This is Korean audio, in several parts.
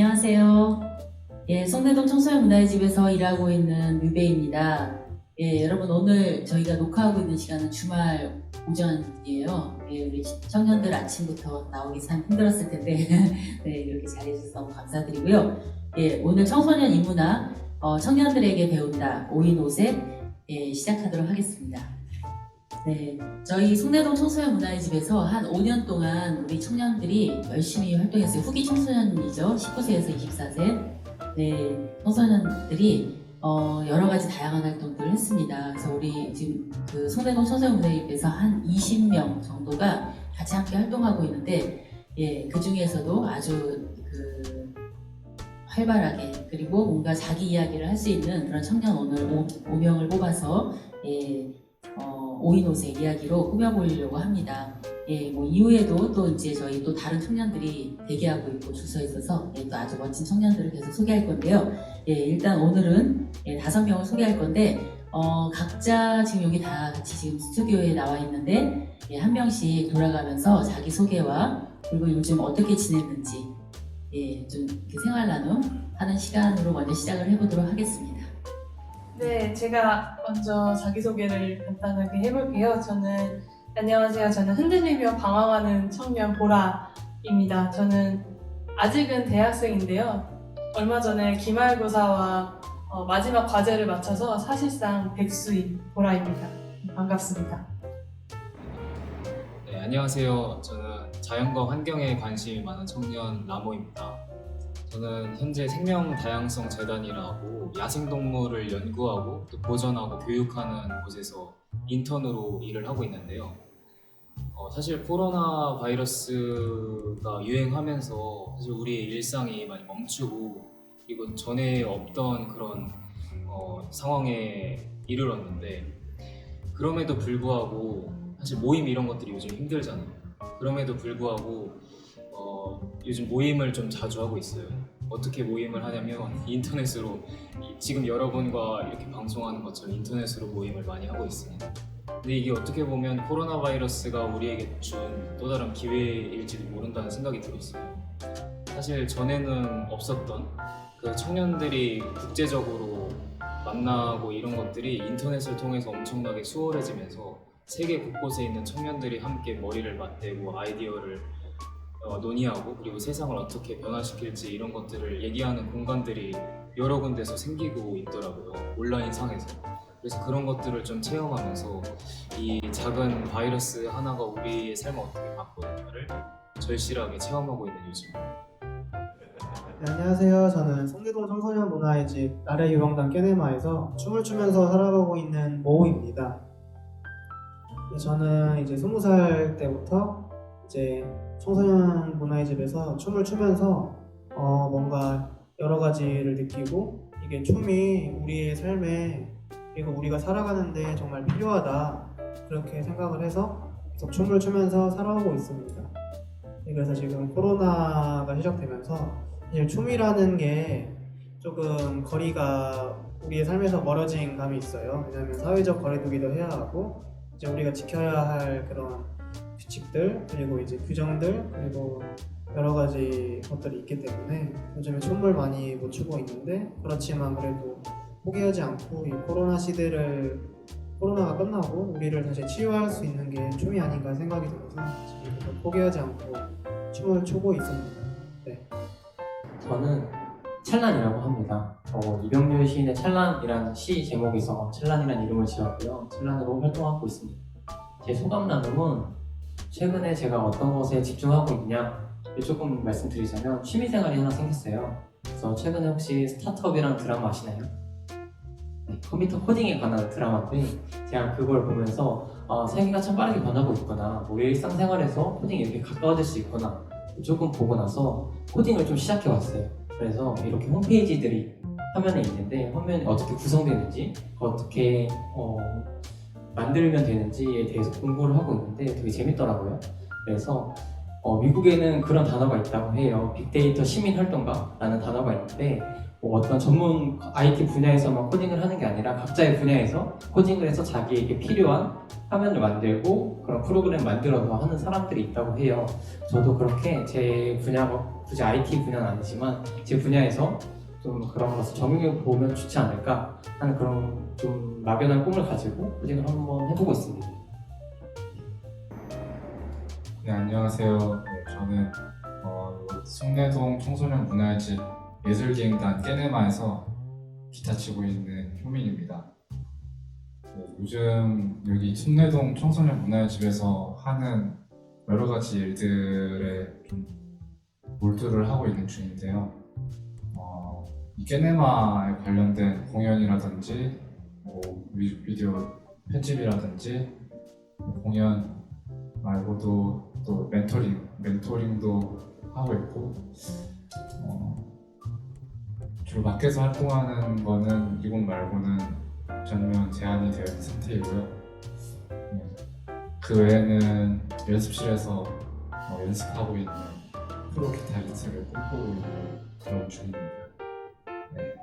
안녕하세요. 예, 송내동 청소년 문화의 집에서 일하고 있는 뮤베입니다. 예, 여러분 오늘 저희가 녹화하고 있는 시간은 주말 오전이에요. 예, 우리 청년들 아침부터 나오기 참 힘들었을 텐데 네, 이렇게 잘해주셔서 너무 감사드리고요. 예, 오늘 청소년 인문학 어, 청년들에게 배운다 오인오색 예, 시작하도록 하겠습니다. 네, 저희 송내동 청소년 문화의 집에서 한 5년 동안 우리 청년들이 열심히 활동했어요. 후기 청소년이죠. 19세에서 24세. 네, 청소년들이 어, 여러 가지 다양한 활동들을 했습니다. 그래서 우리 지금 그 송내동 청소년 문화의 집에서 한 20명 정도가 같이 함께 활동하고 있는데, 예, 그 중에서도 아주 그 활발하게 그리고 뭔가 자기 이야기를 할 수 있는 그런 청년 오늘 5, 명을 뽑아서 예, 어, 오인옷의 이야기로 꾸며보려고 합니다. 예, 뭐 이후에도 또 이제 저희 또 다른 청년들이 대기하고 있고 줄서 있어서 예, 또 아주 멋진 청년들을 계속 소개할 건데요. 예, 일단 오늘은 예, 다섯 명을 소개할 건데 어, 각자 지금 여기 다 같이 지금 스튜디오에 나와 있는데 예, 한 명씩 돌아가면서 자기 소개와 그리고 요즘 어떻게 지냈는지 예, 좀 생활 나눔 하는 시간으로 먼저 시작을 해보도록 하겠습니다. 네, 제가 먼저 자기소개를 간단하게 해볼게요. 저는, 안녕하세요. 저는 흔들리며 방황하는 청년 보라입니다. 저는 아직은 대학생인데요. 얼마 전에 기말고사와 어, 마지막 과제를 마쳐서 사실상 백수인 보라입니다. 반갑습니다. 네, 안녕하세요. 저는 자연과 환경에 관심이 많은 청년 라모입니다. 저는 현재 생명 다양성 재단이라고 야생 동물을 연구하고 또 보존하고 교육하는 곳에서 인턴으로 일을 하고 있는데요. 어, 사실 코로나 바이러스가 유행하면서 사실 우리의 일상이 많이 멈추고 그리고 전에 없던 그런 어, 상황에 이르렀는데 그럼에도 불구하고 사실 모임 이런 것들이 요즘 힘들잖아요. 그럼에도 불구하고 어, 요즘 모임을 좀 자주 하고 있어요. 어떻게 모임을 하냐면 인터넷으로 이- 지금 여러분과 이렇게 방송하는 것처럼 인터넷으로 모임을 많이 하고 있습니다. 근데 이게 어떻게 보면 코로나 바이러스가 우리에게 준 또 다른 기회일지도 모른다는 생각이 들었어요. 사실 전에는 없었던 그 청년들이 국제적으로 만나고 이런 것들이 인터넷을 통해서 엄청나게 수월해지면서 세계 곳곳에 있는 청년들이 함께 머리를 맞대고 아이디어를 어, 논의하고 그리고 세상을 어떻게 변화시킬지 이런 것들을 얘기하는 공간들이 여러 군데서 생기고 있더라고요 온라인 상에서 그래서 그런 것들을 좀 체험하면서 이 작은 바이러스 하나가 우리의 삶을 어떻게 바꾸는가를 절실하게 체험하고 있는 요즘 네, 안녕하세요. 저는 송대동 청소년 문화의 집 나래 유방단 깨네마에서 춤을 추면서 살아가고 있는 모호입니다. 네, 저는 이제 스무 살 때부터 이제 청소년 문화의 집에서 춤을 추면서 어, 뭔가 여러 가지를 느끼고 이게 춤이 우리의 삶에 그리고 우리가 살아가는데 정말 필요하다 그렇게 생각을 해서 계속 춤을 추면서 살아오고 있습니다. 네, 그래서 지금 코로나가 시작되면서 사실 춤이라는 게 조금 거리가 우리의 삶에서 멀어진 감이 있어요. 왜냐하면 사회적 거리두기도 해야 하고 이제 우리가 지켜야 할 그런 규칙들 그리고 이제 규정들 그리고 여러 가지 것들이 있기 때문에 요즘에 춤을 많이 못 추고 있는데 그렇지만 그래도 포기하지 않고 이 코로나 시대를 코로나가 끝나고 우리를 다시 치유할 수 있는 게 춤이 아닌가 생각이 들어서 지금 포기하지 않고 춤을 추고 있습니다. 저는 찰란이라고 합니다. 어, 이병률 시인의 찰란이라는 시 제목에서 찰란이라는 이름을 지었고요. 찰란으로 활동하고 있습니다. 제 소감 나눔은 최근에 제가 어떤 것에 집중하고 있냐 조금 말씀드리자면 취미생활이 하나 생겼어요. 그래서 최근에 혹시 스타트업이라는 드라마 아시나요? 네, 컴퓨터 코딩에 관한 드라마인데 제가 그걸 보면서 아, 세계가 참 빠르게 변하고 있구나. 우리 일상생활에서 코딩이 이렇게 가까워질 수 있구나. 조금 보고 나서 코딩을 좀 시작해 왔어요. 그래서 이렇게 홈페이지들이 화면에 있는데 화면이 어떻게 구성되는지 어떻게 어, 만들면 되는지에 대해서 공부를 하고 있는데 되게 재밌더라고요. 그래서 어, 미국에는 그런 단어가 있다고 해요. 빅데이터 시민 활동가라는 단어가 있는데 뭐 어떤 전문 IT 분야에서만 코딩을 하는 게 아니라 각자의 분야에서 코딩을 해서 자기에게 필요한 화면을 만들고 그런 프로그램 만들어서 하는 사람들이 있다고 해요. 저도 그렇게 제 분야가 굳이 IT 분야는 아니지만 제 분야에서 좀 그런 것을 적용해 보면 좋지 않을까 하는 그런 좀 막연한 꿈을 가지고 코딩을 한번 해보고 있습니다. 네, 안녕하세요. 네, 저는 어, 송내동 청소년 문화의 예술기행단 깨네마에서 기타 치고 있는 효민입니다. 네, 요즘 여기 송내동 청소년 문화의 집에서 하는 여러 가지 일들에 좀 몰두를 하고 있는 중인데요. 어, 이 깨네마에 관련된 공연이라든지 뭐 뮤직비디오 편집이라든지 공연 말고도 또 멘토링, 멘토링도 하고 있고 어, 주로 밖에서 활동하는 거는 이곳 말고는 전면 제한이 되어 있는 상태이고요. 네. 그 외에는 연습실에서 어, 연습하고 있는 프로 기타리스트를 꿈꾸고 있는 그런 중입니다. 네.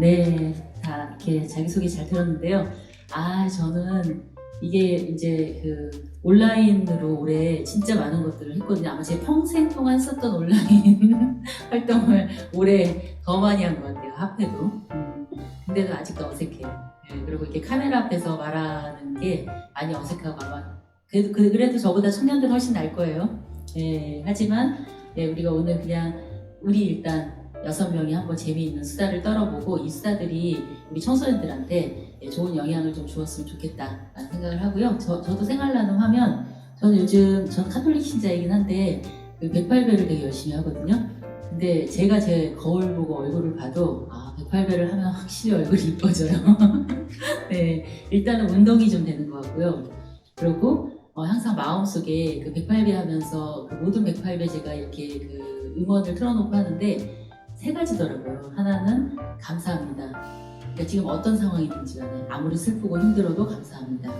네, 다 이렇게 자기소개 잘 들었는데요. 아, 저는 이게 이제 그 온라인으로 올해 진짜 많은 것들을 했거든요. 아마 제 평생 동안 썼던 온라인 활동을 올해 더 많이 한 것 같아요. 합해도. 음, 근데도 아직도 어색해요. 네, 그리고 이렇게 카메라 앞에서 말하는 게 많이 어색하고 아마 그래도, 그- 그래도 저보다 청년들 훨씬 날 거예요. 예, 하지만 예, 우리가 오늘 그냥 우리 일단 여섯 명이 한번 재미있는 수다를 떨어보고 이 수다들이 우리 청소년들한테 예, 좋은 영향을 좀 주었으면 좋겠다라는 생각을 하고요. 저, 저도 생활나눔 하면 저는 요즘 전 카톨릭 신자이긴 한데 그 108배를 되게 열심히 하거든요. 근데 제가 제 거울 보고 얼굴을 봐도 아 108배를 하면 확실히 얼굴이 이뻐져요. 네, 일단은 운동이 좀 되는 것 같고요. 그리고 어, 항상 마음속에 그 108배 하면서 그 모든 108배 제가 이렇게 그 음원을 틀어놓고 하는데 세 가지더라고요. 하나는 감사합니다. 그러니까 지금 어떤 상황이든지 간에 아무리 슬프고 힘들어도 감사합니다.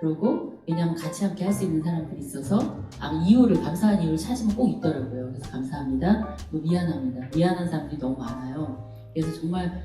그리고 왜냐하면 같이 함께 할 수 있는 사람들이 있어서 아, 이유를 감사한 이유를 찾으면 꼭 있더라고요. 그래서 감사합니다. 또 미안합니다. 미안한 사람들이 너무 많아요. 그래서 정말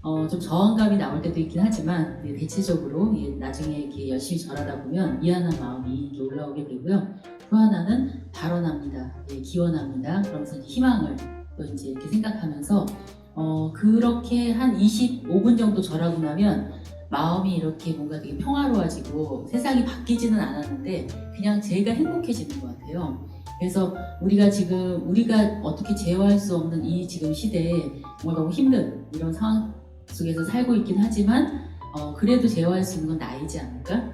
어, 좀 저항감이 나올 때도 있긴 하지만 네, 대체적으로 예, 나중에 이렇게 열심히 절하다 보면 미안한 마음이 올라오게 되고요. 또 하나는 발언합니다. 예, 기원합니다. 그러면서 희망을 또 이제 이렇게 생각하면서 어, 그렇게 한 25분 정도 절하고 나면 마음이 이렇게 뭔가 되게 평화로워지고 세상이 바뀌지는 않았는데 그냥 제가 행복해지는 것 같아요. 그래서 우리가 지금 우리가 어떻게 제어할 수 없는 이 지금 시대에 뭔가 너무 힘든 이런 상황 속에서 살고 있긴 하지만 어, 그래도 제어할 수 있는 건 나이지 않을까?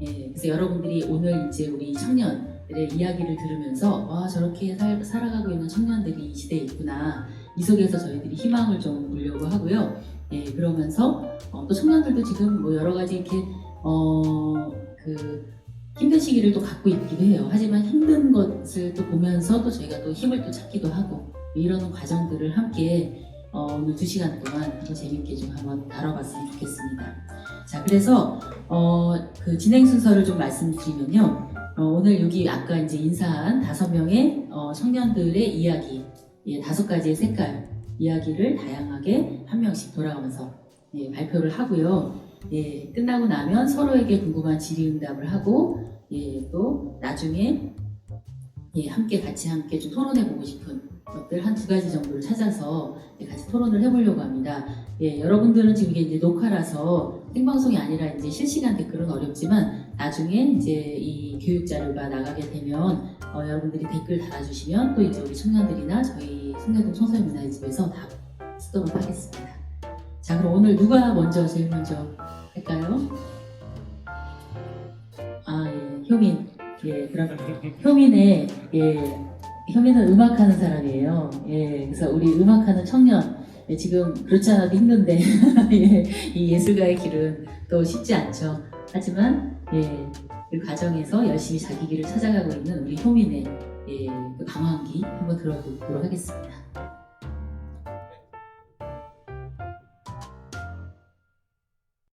예, 그래서 여러분들이 오늘 이제 우리 청년들의 이야기를 들으면서 와 저렇게 살, 살아가고 있는 청년들이 이 시대에 있구나 이 속에서 저희들이 희망을 좀 보려고 하고요. 예, 그러면서 어, 또 청년들도 지금 뭐 여러 가지 이렇게 어, 그 힘든 시기를 또 갖고 있기도 해요. 하지만 힘든 것을 또 보면서 또 저희가 또 힘을 또 찾기도 하고 이러는 과정들을 함께 어, 오늘 두 시간 동안 한번 재밌게 좀 한번 다뤄봤으면 좋겠습니다. 자, 그래서 어, 그 진행 순서를 좀 말씀드리면요. 어, 오늘 여기 아까 이제 인사한 다섯 명의 어, 청년들의 이야기, 예, 다섯 가지의 색깔 이야기를 다양하게 한 명씩 돌아가면서 예, 발표를 하고요. 예, 끝나고 나면 서로에게 궁금한 질의응답을 하고 예, 또 나중에 예, 함께 같이 함께 좀 토론해 보고 싶은 것들 한 두 가지 정도를 찾아서 예, 같이 토론을 해보려고 합니다. 예, 여러분들은 지금 이게 이제 녹화라서 생방송이 아니라 이제 실시간 댓글은 어렵지만 나중에 이제 이 교육 자료가 나가게 되면 어, 여러분들이 댓글 달아주시면 또 이제 우리 청년들이나 저희 송내동 청소년 문화의 집에서 답 쓰도록 하겠습니다. 자, 그럼 오늘 누가 먼저 제일 먼저 할까요? 아, 예, 효민. 예, 그럼 효민의 예, 효민은 음악하는 사람이에요. 예, 그래서 우리 음악하는 청년 예, 지금 그렇지 않아도 힘든데 예, 이 예술가의 길은 또 쉽지 않죠. 하지만 예, 그 과정에서 열심히 자기 길을 찾아가고 있는 우리 효민의 예, 그 방황기 한번 들어보도록 하겠습니다.